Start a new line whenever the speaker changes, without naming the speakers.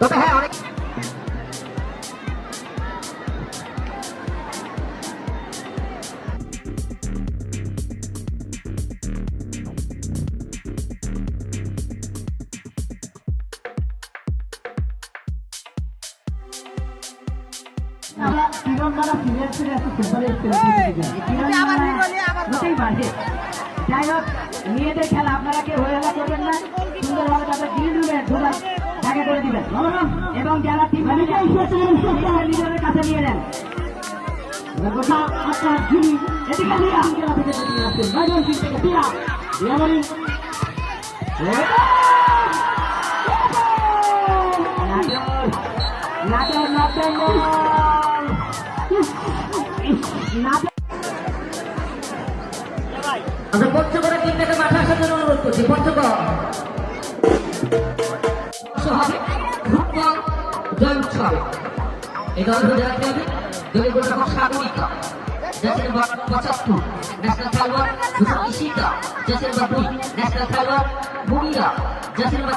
তবে হ্যাঁ অনেক
যাই হোক মেয়েদের খেলা আপনারা কেউ হয়ে হয়ে করবেন না। জায়গা করে দিবেন। এবং যারা টিম নিজেদের কাছে নিয়ে নেন। গোটা আপনার যিনি এদিকে দিয়া। জেলা থেকে নিয়ে আসছেন রাজন থেকে দিয়া দিয়ামণি নাচর নাচর নাচর
পঞ্চগড়ের টিম থেকে মাঠে আসার জন্য অনুরোধ করছি পঞ্চগড় হবে ফুটবল জয় উৎসব এই দল ধরে রাখতে হবে দলের গোলরক্ষক সাগরিকা জার্সি নম্বর পঁচাত্তর ন্যাশনাল খেলোয়াড় দুশো ইশিকা জার্সি নম্বর দুই ন্যাশনাল খেলোয়াড় মুনিরা জার্সি নম্বর